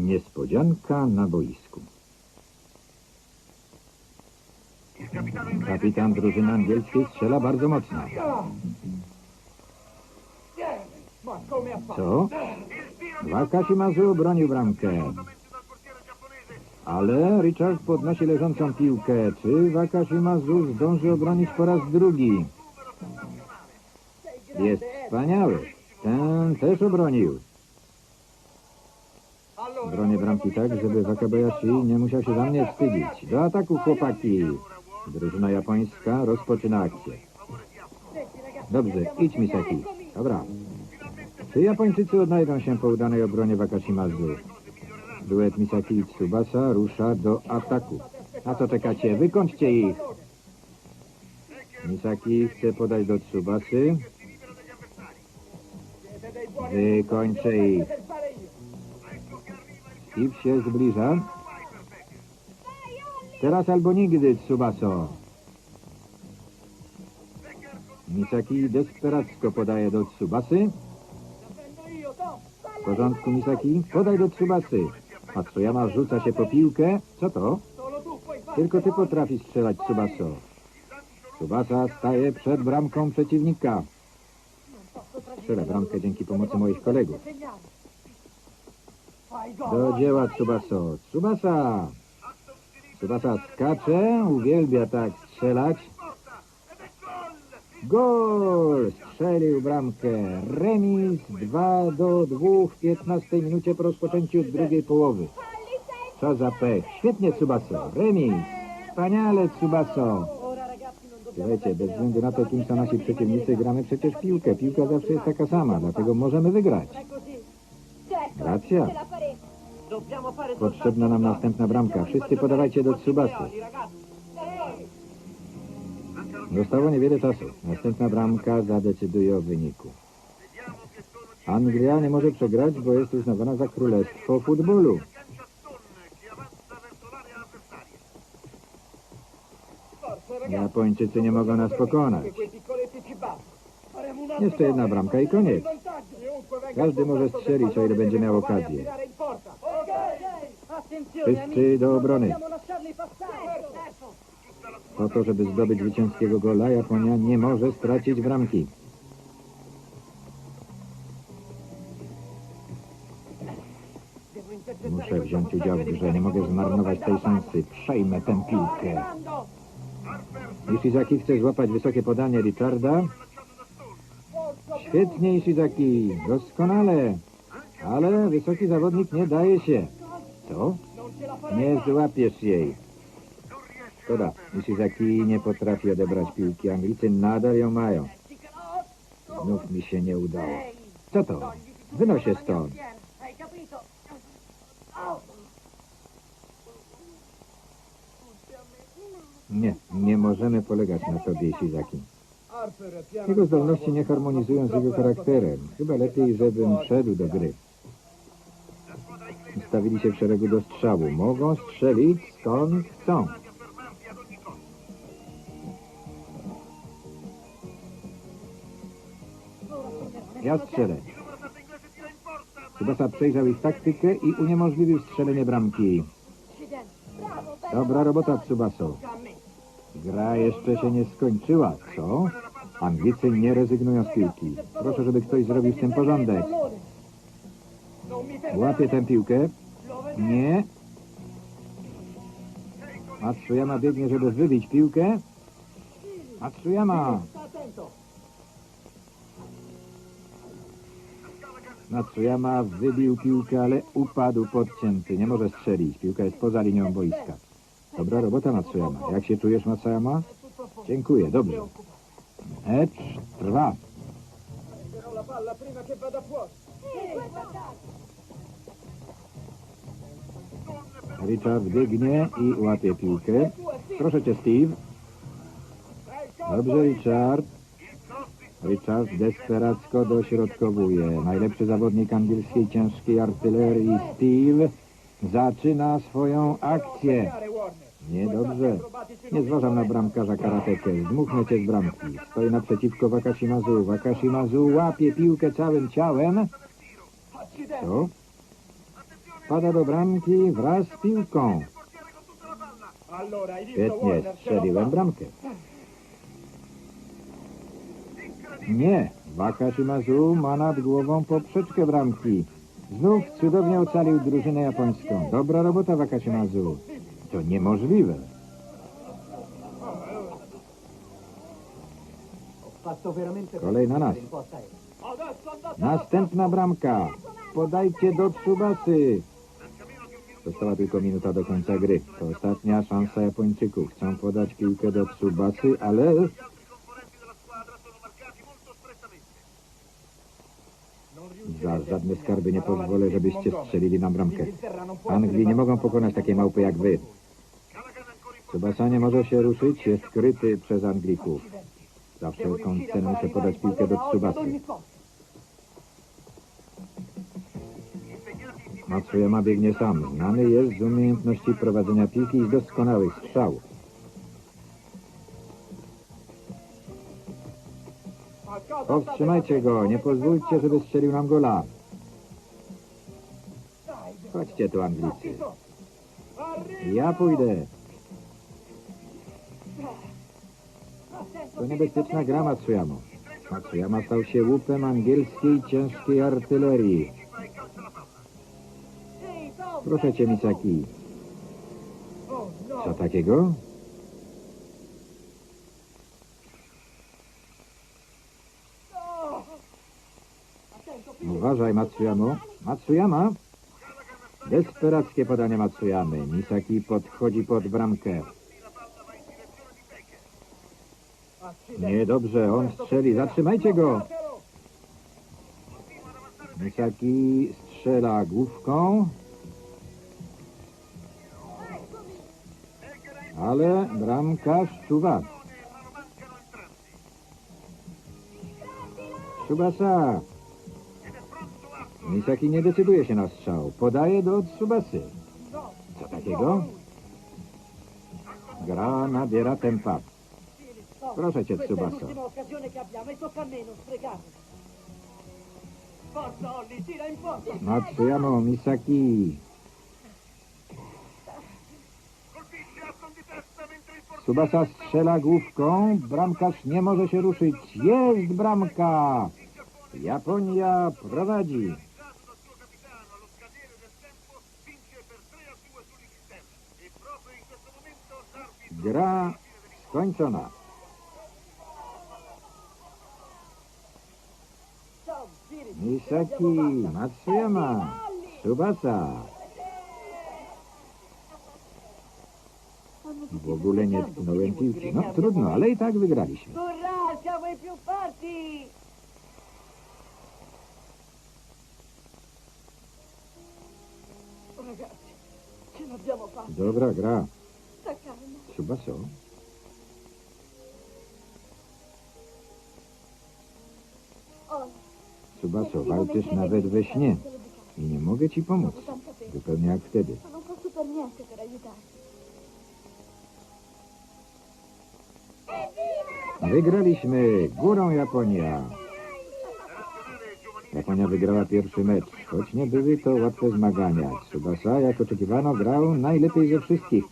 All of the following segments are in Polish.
Niespodzianka na boisku. Kapitan drużyny angielskiej strzela bardzo mocno. Co? Wakashimazu bronił bramkę. Ale Richard podnosi leżącą piłkę. Czy Wakashimazu zdąży obronić po raz drugi? Jest wspaniały. Ten też obronił. Bramki tak, żeby Wakabayashi nie musiał się za mnie wstydzić. Do ataku, chłopaki. Drużyna japońska rozpoczyna akcję. Dobrze, idź Misaki. Dobra. Czy Japończycy odnajdą się po udanej obronie Wakashimazu? Duet Misaki i Tsubasa rusza do ataku. Na co czekacie? Wykończcie ich! Misaki chce podać do Tsubasy. Wykończę ich. Steve się zbliża. Teraz albo nigdy, Tsubaso. Misaki desperacko podaje do Tsubasy. W porządku, Misaki. Podaj do Tsubasy. Matsuyama rzuca się po piłkę. Co to? Tylko ty potrafisz strzelać, Tsubaso. Tsubasa staje przed bramką przeciwnika. Strzelę bramkę dzięki pomocy moich kolegów. Do dzieła, Tsubaso. Tsubasa! Tsubasa skacze, uwielbia tak strzelać. Gol! Strzelił bramkę. Remis 2 do 2 w 15 minucie po rozpoczęciu drugiej połowy. Co za pech. Świetnie, Tsubaso. Remis. Wspaniale, Tsubaso. Słuchajcie, bez względu na to, kim są nasi przeciwnicy, gramy przecież piłkę. Piłka zawsze jest taka sama, dlatego możemy wygrać. Racja. Potrzebna nam następna bramka. Wszyscy podawajcie do Tsubasy. Zostało niewiele czasu. Następna bramka zadecyduje o wyniku. Anglia nie może przegrać, bo jest uznawana za królestwo futbolu. Japończycy nie mogą nas pokonać. Jeszcze jedna bramka i koniec. Każdy może strzelić, o ile będzie miał okazję. Wszyscy do obrony. Po to, żeby zdobyć zwycięskiego gola, Japonia nie może stracić bramki. Muszę wziąć udział w grze, nie mogę zmarnować tej szansy. Przejmę tę piłkę. Ishizaki chce złapać wysokie podanie Richarda. Świetnie Ishizaki, doskonale. Ale wysoki zawodnik nie daje się. Co? Nie złapiesz jej. Szkoda, Ishizaki nie potrafi odebrać piłki. Anglicy nadal ją mają. Znów mi się nie udało. Co to? Wynoś się stąd. Nie, nie możemy polegać na tobie, Ishizaki. Jego zdolności nie harmonizują z jego charakterem. Chyba lepiej, żebym wszedł do gry. Stawili się w szeregu do strzału. Mogą strzelić skąd chcą. Ja strzelę. Subasa przejrzał ich taktykę i uniemożliwił strzelenie bramki. Dobra robota, Tsubaso. Gra jeszcze się nie skończyła, co? Anglicy nie rezygnują z piłki. Proszę, żeby ktoś zrobił z tym porządek. Łapie tę piłkę. Nie. Matsuyama biegnie, żeby wybić piłkę. Matsuyama. Matsuyama wybił piłkę, ale upadł podcięty. Nie może strzelić. Piłka jest poza linią boiska. Dobra robota, Matsuyama. Jak się czujesz, Matsuyama? Dziękuję, dobrze. Mecz trwa. Richard biegnie i łapie piłkę. Proszę cię, Steve. Dobrze, Richard. Richard desperacko dośrodkowuje. Najlepszy zawodnik angielskiej ciężkiej artylerii, Steve, zaczyna swoją akcję. Niedobrze. Nie zważam na bramkarza karatekę. Zdmuchnę cię z bramki. Stoi naprzeciwko Wakashimazu. Wakashimazu łapie piłkę całym ciałem. Co? wpada do bramki wraz z piłką. Świetnie, strzeliłem bramkę. Nie, Wakashimazu ma nad głową poprzeczkę bramki. Znów cudownie ocalił drużynę japońską. Dobra robota Wakashimazu. To niemożliwe. Kolej na nas. Następna bramka. Podajcie do Tsubasy. Została tylko minuta do końca gry. To ostatnia szansa Japończyków. Chcą podać piłkę do Tsubasy, ale za żadne skarby nie pozwolę, żebyście strzelili na bramkę. Anglii nie mogą pokonać takiej małpy jak wy. Tsubasa nie może się ruszyć, jest kryty przez Anglików. Za wszelką cenę muszę podać piłkę do Tsubasy. Matsuyama biegnie sam. Znany jest z umiejętności prowadzenia piłki i z doskonałych strzałów. Powstrzymajcie go, nie pozwólcie, żeby strzelił nam gola. Chodźcie tu, Anglicy. Ja pójdę. To niebezpieczna gra Matsuyama. Matsuyama stał się łupem angielskiej ciężkiej artylerii. Proszę cię, Misaki. Co takiego? Uważaj, Matsuyamo. Matsuyama? Desperackie podanie Matsuyamy. Misaki podchodzi pod bramkę. Niedobrze, on strzeli. Zatrzymajcie go. Misaki strzela główką. Ale bramkarz czuwa. Tsubasa. Misaki nie decyduje się na strzał. Podaje do Tsubasy. Co takiego? Gra nabiera tempa. Proszę cię, Tsubasa. abbiamo e Misaki. Tsubasa strzela główką. Bramkarz nie może się ruszyć. Jest bramka! Japonia prowadzi. Gra skończona. Misaki, Matsuyama, Tsubasa. W ogóle nie tknąłem piłki. No trudno, ale i tak wygraliśmy. Corra, siamo i Tsubaso, walczysz nawet we śnie. I nie mogę ci pomóc. Zupełnie jak wtedy. Wygraliśmy! Górą Japonia! Japonia wygrała pierwszy mecz, choć nie były to łatwe zmagania. Tsubasa, jak oczekiwano, grał najlepiej ze wszystkich,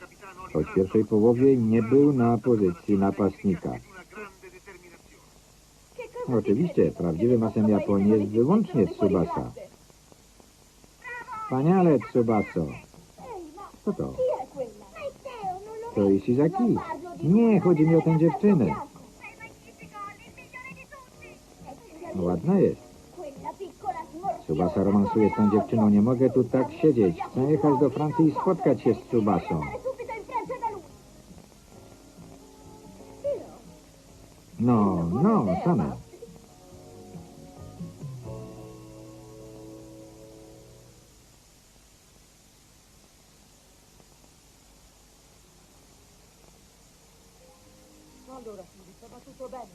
choć w pierwszej połowie nie był na pozycji napastnika. Oczywiście, prawdziwym asem Japonii jest wyłącznie Tsubasa. Wspaniale, Tsubaso. Co to? To Ishizaki. Nie, chodzi mi o tę dziewczynę. No, ładna jest. Tsubasa romansuje z tą dziewczyną. Nie mogę tu tak siedzieć. Chcę jechać do Francji i spotkać się z Tsubasą. No, no, same.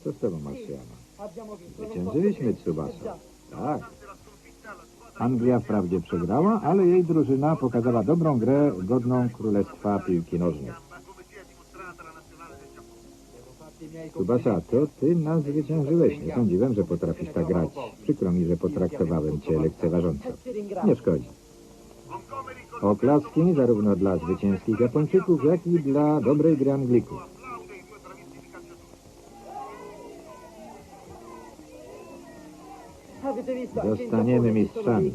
Co z tobą, non Zwyciężyliśmy. Tsubasa. Tak. Anglia wprawdzie przegrała, ale jej drużyna pokazała dobrą grę godną królestwa piłki nożnej. Tsubasa, to ty nas zwyciężyłeś. Nie sądziłem, że potrafisz tak grać. Przykro mi, że potraktowałem cię lekceważąco. Nie szkodzi. Oklaski zarówno dla zwycięskich Japończyków, jak i dla dobrej gry Anglików. Zostaniemy mistrzami.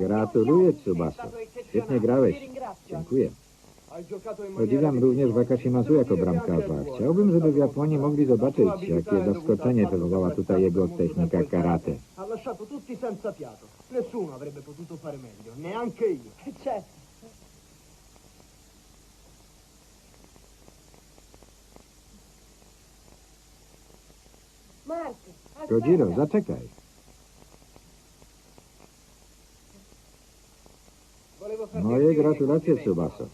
Gratuluję, Tsubaso. Świetnie grałeś. Dziękuję. Podziwiam również Wakashimazu jako bramkarza. Chciałbym, żeby w Japonii mogli zobaczyć, jakie zaskoczenie wywołała tutaj jego technika karate. Ha lasciato tutti senza fiato. Nessuno avrebbe potuto fare meglio, neanche io. Certo. Kojiro, zaczekaj. Moje gratulacje. Grazie.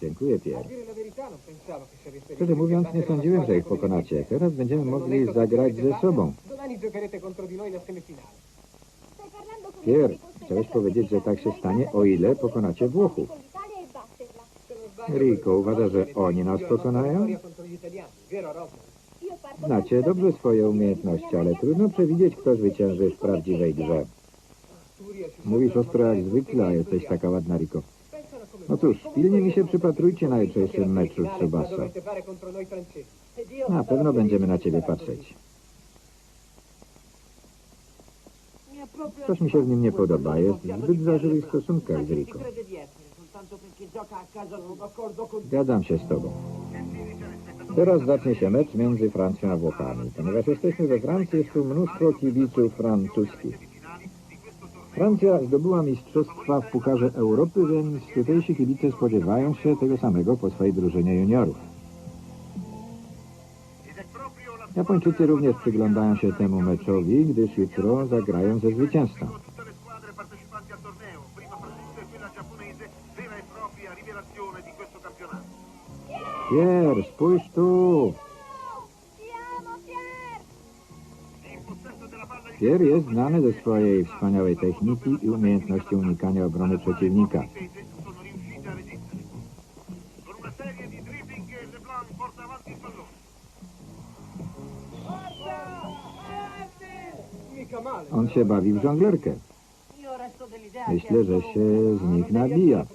Dziękuję, Pierre. Szczerze mówiąc, nie sądziłem, że ich pokonacie. Teraz będziemy mogli zagrać ze sobą. Pierre, chciałeś powiedzieć, że tak się stanie, o ile pokonacie Włochów. Rico, uważa, że oni nas pokonają? Znacie dobrze swoje umiejętności, ale trudno przewidzieć, kto zwycięży w prawdziwej grze. Mówisz ostro jak zwykle, a jesteś taka ładna, come No cóż, pilnie mi się przypatrujcie na jutrzejszym meczu z Na pewno będziemy na ciebie patrzeć. Coś mi się w nim nie podoba. Jest w zbyt zażyłych stosunkach z con Zgadzam się z tobą. Teraz zacznie się mecz między Francją a Włochami. Ponieważ jesteśmy we Francji, jest tu mnóstwo kibiców francuskich. Francja zdobyła mistrzostwa w Pukarze Europy, więc tutejsi kibice spodziewają się tego samego po swojej drużynie juniorów. Japończycy również przyglądają się temu meczowi, gdyż jutro zagrają ze zwycięzcą. Della palla in Pierre jest znany ze swojej wspaniałej techniki i umiejętności unikania obrony przeciwnika. On się bawi w żonglerkę. Myślę, że się z nich nabija.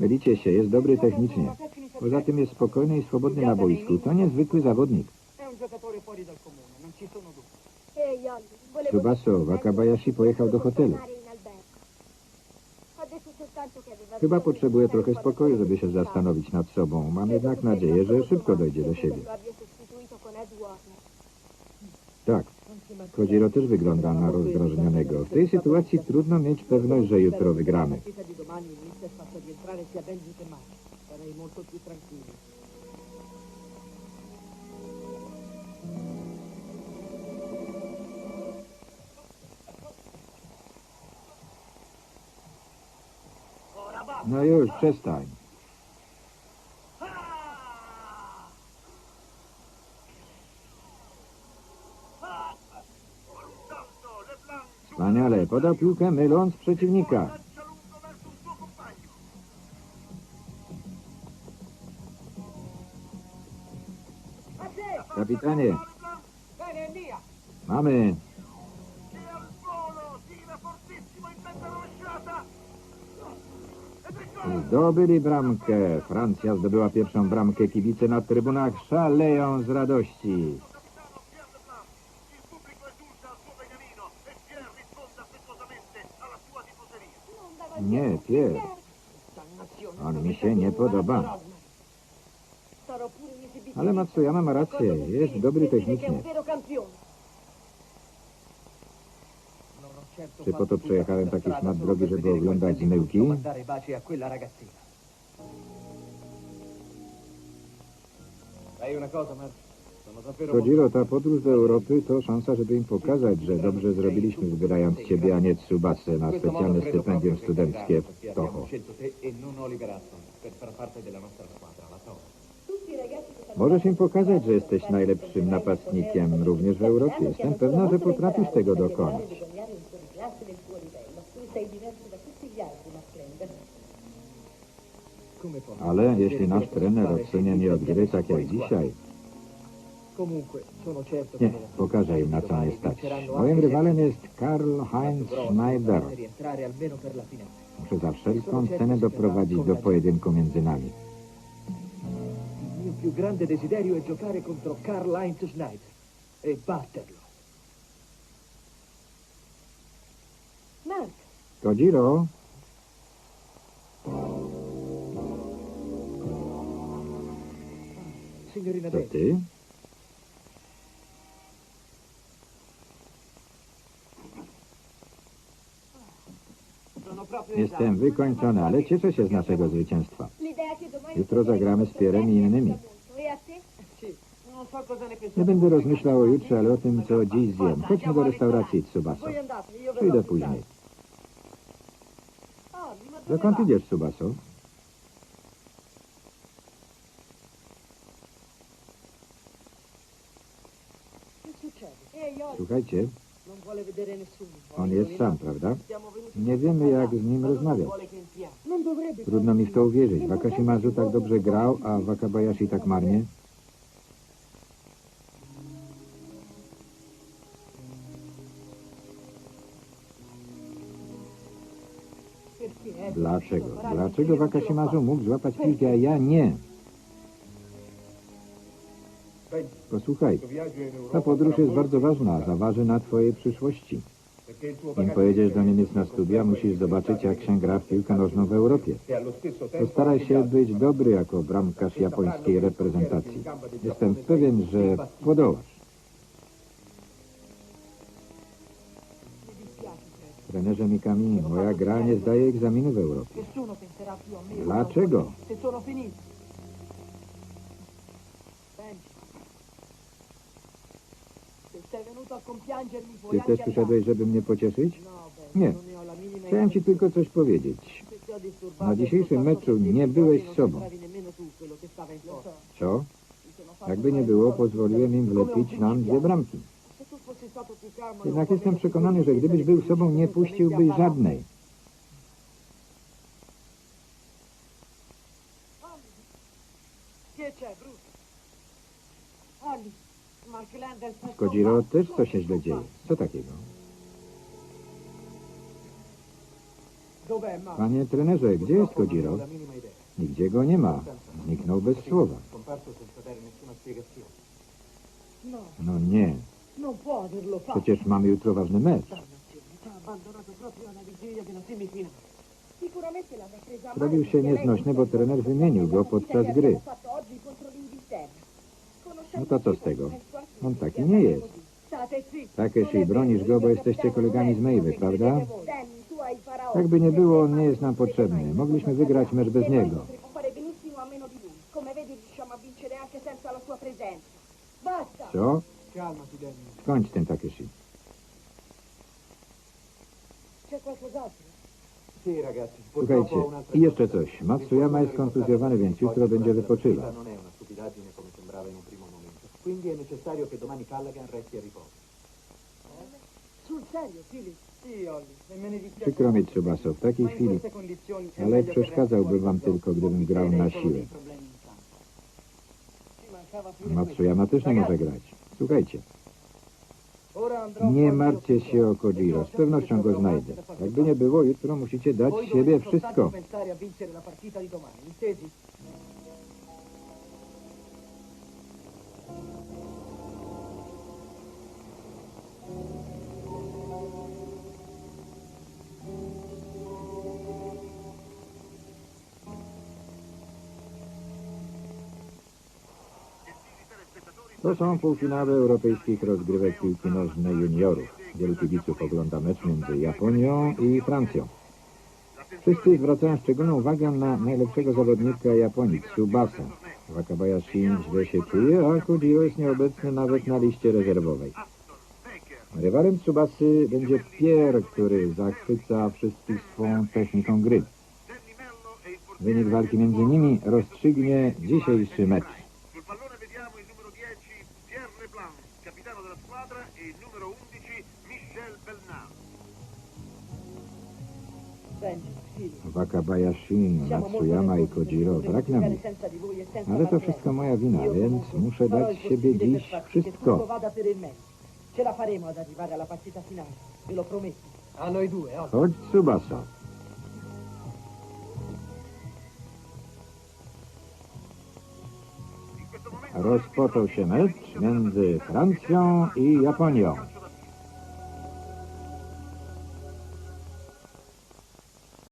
Mylicie się, jest dobry technicznie. Poza tym jest spokojny i swobodny na boisku. To niezwykły zawodnik. Tsubaso, Wakabayashi pojechał do hotelu. Chyba potrzebuje trochę spokoju, żeby się zastanowić nad sobą. Mam jednak nadzieję, że szybko dojdzie do siebie. Tak, Kojiro też wygląda na rozdrażnionego. W tej sytuacji trudno mieć pewność, że jutro wygramy. Sarei molto più tranquillo. No już, przestań. Wspaniale, poda piłkę myląc przeciwnika. È gol! Zdobyli bramkę. Francja zdobyła pierwszą bramkę. Kibice na trybunach szaleją z radości. Nie. Dannazione. On mi się nie podoba. Ale Matsuyama ma rację, jest dobry technicznie. Czy po to przejechałem taki szmat drogi, żeby oglądać davvero Kojiro, ta podróż do Europy to szansa, żeby im pokazać, że dobrze zrobiliśmy wybierając ciebie, a nie Tsubasę na specjalne stypendium studenckie w Toho. Możesz im pokazać, że jesteś najlepszym napastnikiem również w Europie. Jestem pewna, że potrafisz tego dokonać. Ale jeśli nasz trener odsunie mnie od gry tak jak dzisiaj, Nie, pokażę im na co mnie stać. Moim rywalem jest Karl Heinz Schneider. Muszę za wszelką cenę doprowadzić do pojedynku między nami. Il mio più grande desiderio è giocare contro Karl-Heinz Schneider e batterlo. Mark, Kojiro, Signorina sono proprio Jestem wykończony, ale cieszę się z naszego zwycięstwa. Jutro zagramy z Pierem i innymi. Nie będę rozmyślał o jutrze, ale o tym, co dziś zjem. Chodźmy do restauracji verrò Przyjdę później. Dokąd idziesz, io Słuchajcie, on jest sam, prawda? Nie wiemy, jak z nim dovrebbe Trudno mi w to uwierzyć. Wakashimazu tak dobrze grał, a Wakabayashi tak marnie. Dlaczego? Dlaczego Wakashimazu mógł złapać piłkę, a ja nie? Posłuchaj, ta podróż jest bardzo ważna, zaważy na twojej przyszłości. Nim pojedziesz do Niemiec na studia, musisz zobaczyć, jak się gra w piłkę nożną w Europie. Postaraj się być dobry jako bramkarz japońskiej reprezentacji. Jestem pewien, że podołasz. Trenerze Mikami, moja gra nie zdaje egzaminu w Europie. Dlaczego? Ty też przyszedłeś, żeby mnie pocieszyć? Nie. Chciałem ci tylko coś powiedzieć. Na dzisiejszym meczu nie byłeś sobą. Co? Jakby nie było, pozwoliłem im wlepić nam dwie bramki. Jednak jestem przekonany, że gdybyś był sobą, nie puściłbyś żadnej. Z Kojiro też coś się źle dzieje. Co takiego? Panie trenerze, gdzie jest idea. Nigdzie go nie ma. Zniknął bez słowa. No, nie. Przecież mamy jutro ważny mecz. Zrobił się nieznośny, bo trener wymienił go podczas gry. No to co z tego? On taki nie jest. Takeshi, bronisz go, bo jesteście kolegami z Mejwy, prawda? Faraone. Jakby nie było, on nie jest nam potrzebny. Mogliśmy wygrać mecz bez niego. Co? Skończ ten Takeshi. Słuchajcie, i jeszcze coś. Matsuyama jest kontuzjowany, więc jutro będzie wypoczywał. Quindi è necessario che domani Callaghan resti a riposo. Sul serio, Philip? Sì, Olli, e me ne dispiace. Przykro mi, Tsubaso, w takiej chwili. Ale przeszkadzałby wam tylko, gdybym grał na Solo siłę. Matsuyama też nie może grać. Słuchajcie, nie martwcie się o. Kojiro. Z pewnością go znajdę. Jakby nie było, jutro musicie dać siebie wszystko. To są półfinały europejskich rozgrywek piłki nożnej juniorów. Wielu kibiców ogląda mecz między Japonią i Francją. Wszyscy zwracają szczególną uwagę na najlepszego zawodnika Japonii, Tsubasa. Wakabayashi źle się czuje, a Kojiro jest nieobecny nawet na liście rezerwowej. Rywalem Tsubasy będzie Pierre, który zachwyca wszystkich swą techniką gry. Wynik walki między nimi rozstrzygnie dzisiejszy mecz. Sul pallone vediamo il numero 10 Pierre Leblanc, capitano della squadra, e il numero 11 Michel Belnard. Senti, figli. Wakabayashi, siamo molto Matsuyama i nervosi Kojiro brak na mnie. senza di voi e senza Ale to wszystko moja wina, więc muszę dać siebie dziś wszystko. vada per Rozpoczął się mecz między Francją i Japonią.